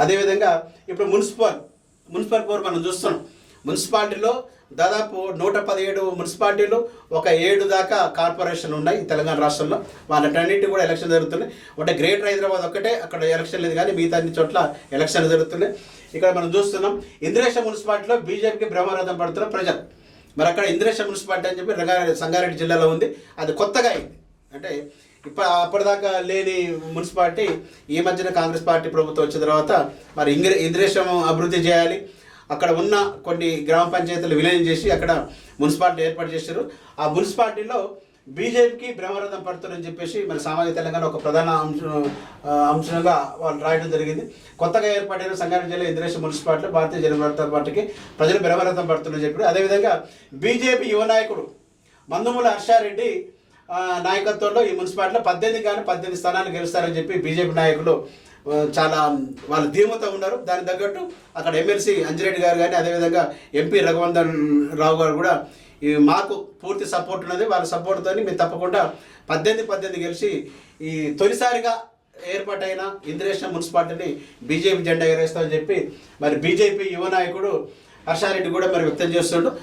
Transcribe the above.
అదేవిధంగా ఇప్పుడు municipal municipal core మనం చూస్తున్నాం. మున్సిపాలిటీలో దాదాపు నూట పదిహేడు మున్సిపాలిటీలు ఒక ఏడు దాకా కార్పొరేషన్ ఉన్నాయి తెలంగాణ రాష్ట్రంలో. వాళ్ళటన్నిటి కూడా ఎలక్షన్ జరుగుతున్నాయి. ఒకటే గ్రేటర్ హైదరాబాద్ ఒక్కటే అక్కడ ఎలక్షన్ లేదు కానీ మిగతా అన్ని చోట్ల ఎలక్షన్ జరుగుతున్నాయి. ఇక్కడ మనం చూస్తున్నాం ఇంద్రేశ మున్సిపాలిటీలో బీజేపీకి బ్రహ్మరథం పడుతున్న ప్రజలు. మరి అక్కడ ఇంద్రేశ మున్సిపాలిటీ అని చెప్పి రంగారెడ్డి సంగారెడ్డి జిల్లాలో ఉంది. అది కొత్తగా అయింది. అంటే ఇప్పుడు అప్పటిదాకా లేని మున్సిపాలిటీ ఈ మధ్యన కాంగ్రెస్ పార్టీ ప్రభుత్వం వచ్చిన తర్వాత మరి ఇంగ్రే ఇంద్రేశం అభివృద్ధి చేయాలి. అక్కడ ఉన్న కొన్ని గ్రామ పంచాయతీలు విలీనం చేసి అక్కడ మున్సిపాలిటీ ఏర్పాటు చేశారు. ఆ మున్సిపాలిటీలో బీజేపీకి బ్రహ్మరథం పడుతుందని చెప్పేసి మరి సామాజిక తెలంగాణ ఒక ప్రధాన అంశం అంశంగా వాళ్ళు రాయడం జరిగింది. కొత్తగా ఏర్పడిన సంగారెడ్డి జిల్లా ఇంద్రేశ్వర మున్సిపాలిటీలో భారతీయ జనతా పార్టీకి ప్రజలు బ్రహ్మరథం పడుతుందని చెప్పారు. అదేవిధంగా బీజేపీ యువ నాయకుడు మందుమూల హర్షారెడ్డి నాయకత్వంలో ఈ మున్సిపాలిటీలో పద్దెనిమిది కానీ పద్దెనిమిది స్థానాలు గెలుస్తారని చెప్పి బీజేపీ నాయకులు చాలా వాళ్ళు ధీమత ఉన్నారు. దానికి తగ్గట్టు అక్కడ ఎమ్మెల్సీ అంజిరెడ్డి గారు కానీ అదేవిధంగా ఎంపీ రఘువందన్ రావు గారు కూడా ఈ మాకు పూర్తి సపోర్ట్ ఉన్నది. వాళ్ళ సపోర్ట్తో మేము తప్పకుండా పద్దెనిమిది పద్దెనిమిది గెలిచి ఈ తొలిసారిగా ఏర్పాటైన ఇంద్రేశ్వర మున్సిపాలిటీని బీజేపీ జెండా ఎగరేస్తామని చెప్పి మరి బీజేపీ యువ నాయకుడు హర్షారెడ్డి కూడా మరి వ్యక్తం చేస్తుండు.